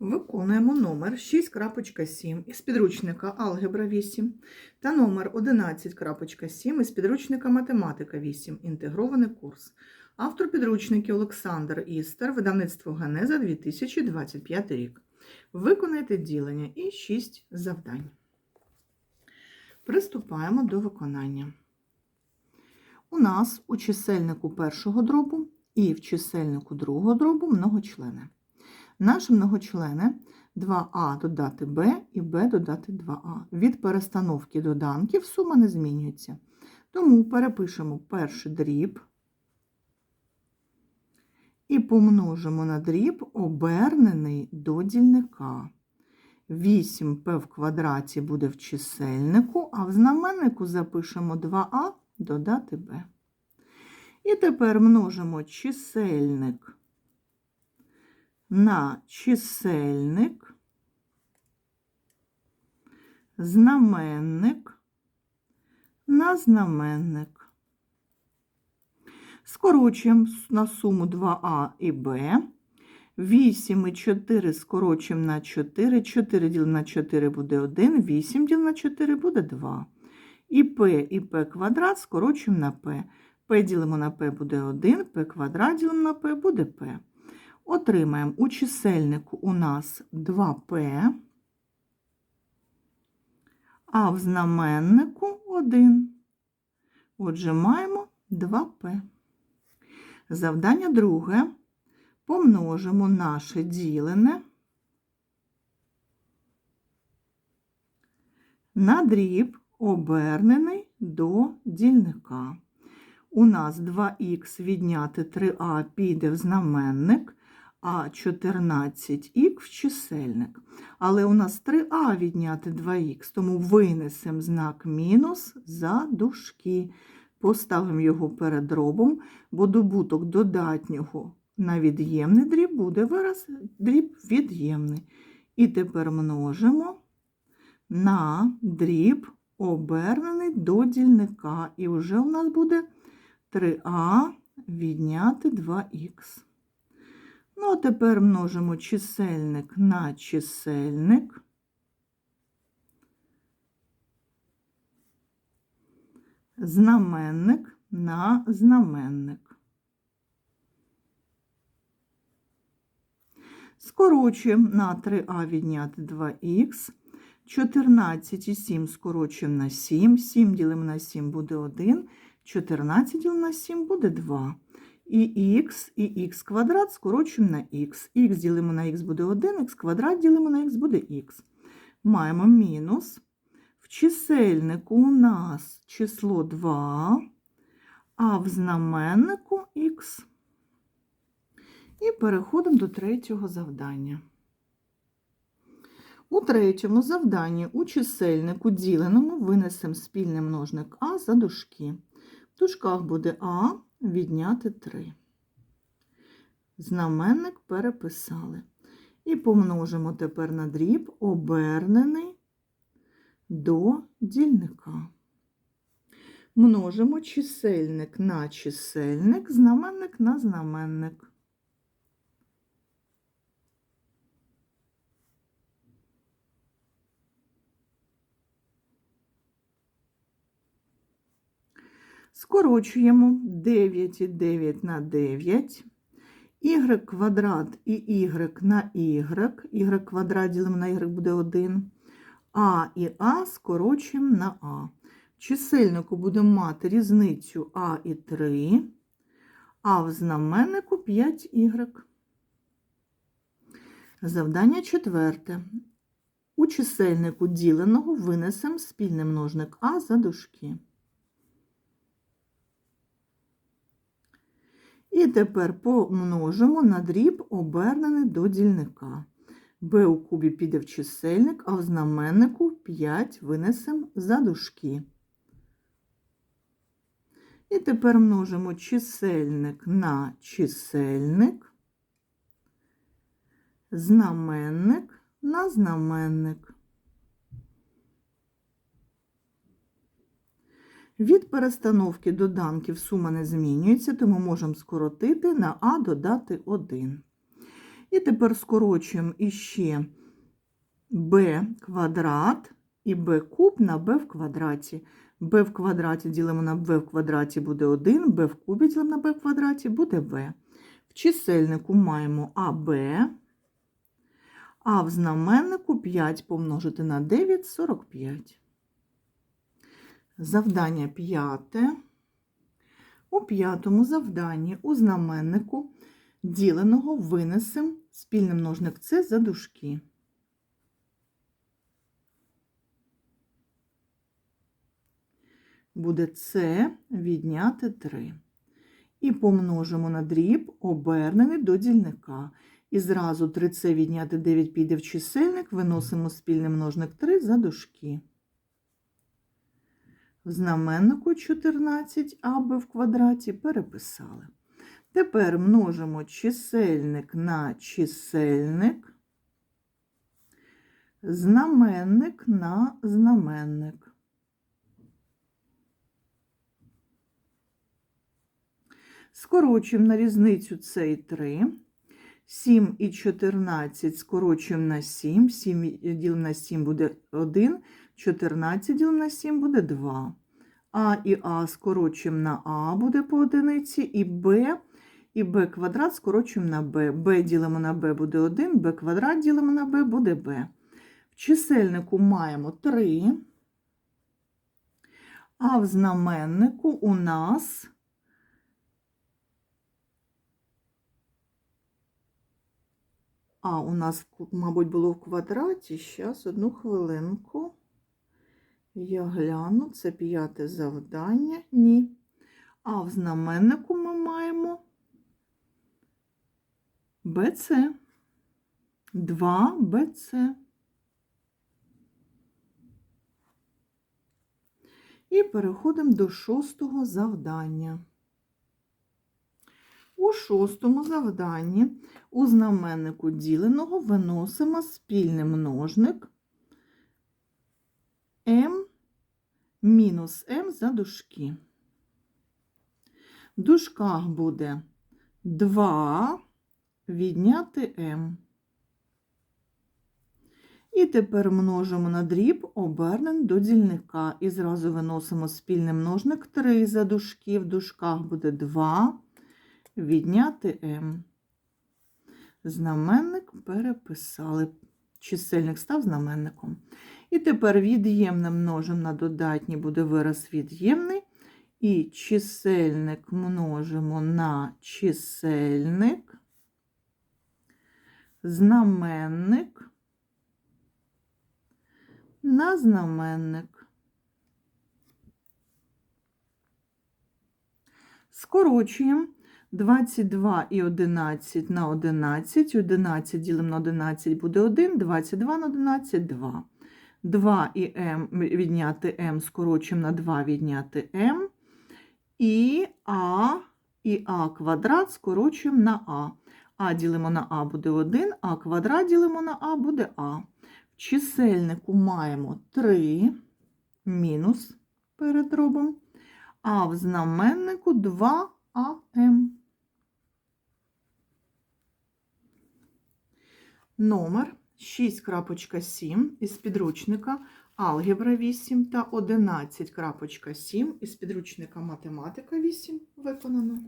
Виконуємо номер 6.7 із підручника Алгебра 8 та номер 11.7 із підручника Математика 8. Інтегрований курс. Автор підручників Олександр Істер, видавництво Генеза 2025 рік. Виконайте ділення і 6 завдань. Приступаємо до виконання. У нас у чисельнику першого дробу і в чисельнику другого дробу многочлени. Наші многочлени 2а додати b і b додати 2а. Від перестановки доданків сума не змінюється. Тому перепишемо перший дріб і помножимо на дріб обернений до дільника. 8p в квадраті буде в чисельнику, а в знаменнику запишемо 2а додати b. І тепер множимо чисельник на чисельник, знаменник на знаменник. Скорочуємо на суму 2а і b. 8 і 4 скорочуємо на 4. 4 ділимо на 4 буде 1, 8 ділимо на 4 буде 2. І p і p квадрат скорочуємо на p. p ділимо на p буде 1, p квадрат ділимо на p буде p. Отримаємо у чисельнику у нас 2p, а в знаменнику 1. Отже, маємо 2p. Завдання друге. Помножимо наше ділене на дріб, обернений до дільника. У нас 2х відняти 3а піде в знаменник, а 14х в чисельник. Але у нас 3а відняти 2х, тому винесемо знак мінус за дужки. Поставимо його перед дробом, бо добуток додатнього на від'ємний дріб буде вираз дріб від'ємний. І тепер множимо на дріб, обернений до дільника. І вже у нас буде 3а відняти 2х. Ну, а тепер множимо чисельник на чисельник. Знаменник на знаменник. Скорочуємо на 3а відняти 2х. 14 і 7 скорочуємо на 7. 7 ділимо на 7 буде 1. 14 ділимо на 7 буде 2. І х, і х квадрат скорочуємо на х. х ділимо на х буде 1, х квадрат ділимо на х буде х. Маємо мінус. В чисельнику у нас число 2, а в знаменнику х. І переходимо до третього завдання. У третьому завданні у чисельнику діленому винесемо спільний множник А за дужки. В дужках буде А відняти 3. Знаменник переписали. І помножимо тепер на дріб, обернений до дільника. Множимо чисельник на чисельник, знаменник на знаменник. Скорочуємо 9 і 9 на 9. Y квадрат і y на y. y квадрат ділимо на y буде 1. А і А скорочуємо на А. В чисельнику будемо мати різницю А і 3, а в знаменнику 5y. Завдання четверте. У чисельнику діленого винесемо спільний множник А за дужки. І тепер помножимо на дріб, обернений до дільника. b у кубі піде в чисельник, а в знаменнику 5 винесемо за дужки. І тепер множимо чисельник на чисельник, знаменник на знаменник. Від перестановки доданків сума не змінюється, тому можемо скоротити на А додати 1. І тепер скорочуємо іще b квадрат і b куб на b в квадраті. b в квадраті ділимо на b в квадраті буде 1, b в кубі ділимо на b в квадраті буде b. В чисельнику маємо АБ, а в знаменнику 5 помножити на 9 – 45. Завдання п'яте. У п'ятому завданні у знаменнику діленого винесемо спільний множник С за дужки. Буде С відняти 3. І помножимо на дріб, обернений до дільника. І зразу 3С відняти 9 піде в чисельник, виносимо спільний множник 3 за дужки. В знаменнику 14 аб в квадраті переписали. Тепер множимо чисельник на чисельник, знаменник на знаменник. Скорочуємо на різницю цей 3. 7 і 14 скорочуємо на 7. 7 ділимо на 7 буде 1. 14 ділимо на 7 буде 2. А і А скорочуємо на А буде по одиниці, і Б, і Б квадрат скорочуємо на Б. Б ділимо на Б буде 1, Б квадрат ділимо на Б буде Б. В чисельнику маємо 3, а в знаменнику у нас А, у нас, мабуть, було в квадраті. Зараз, одну хвилинку. Я гляну, це п'яте завдання. Ні. А в знаменнику ми маємо БЦ. 2 БЦ. І переходимо до шостого завдання. У шостому завданні у знаменнику діленого виносимо спільний множник m мінус m за дужки. В дужках буде 2 відняти m. І тепер множимо на дріб обернен до дільника. І зразу виносимо спільний множник 3 за дужки. В дужках буде 2 відняти m. Знаменник переписали. Чисельник став знаменником. І тепер від'ємне множимо на додатній буде вираз від'ємний. І чисельник множимо на чисельник, знаменник на знаменник. Скорочуємо 22 і 11 на 11. 11 ділимо на 11 буде 1, 22 на 11 2. 2 і m відняти m скорочуємо на 2 відняти m. І а і а квадрат скорочуємо на а. А ділимо на а буде 1, а квадрат ділимо на а буде а. В чисельнику маємо 3 мінус перед робом, а в знаменнику 2ам. Номер 6.7 із підручника Алгебра 8 та 11.7 із підручника Математика 8 виконано.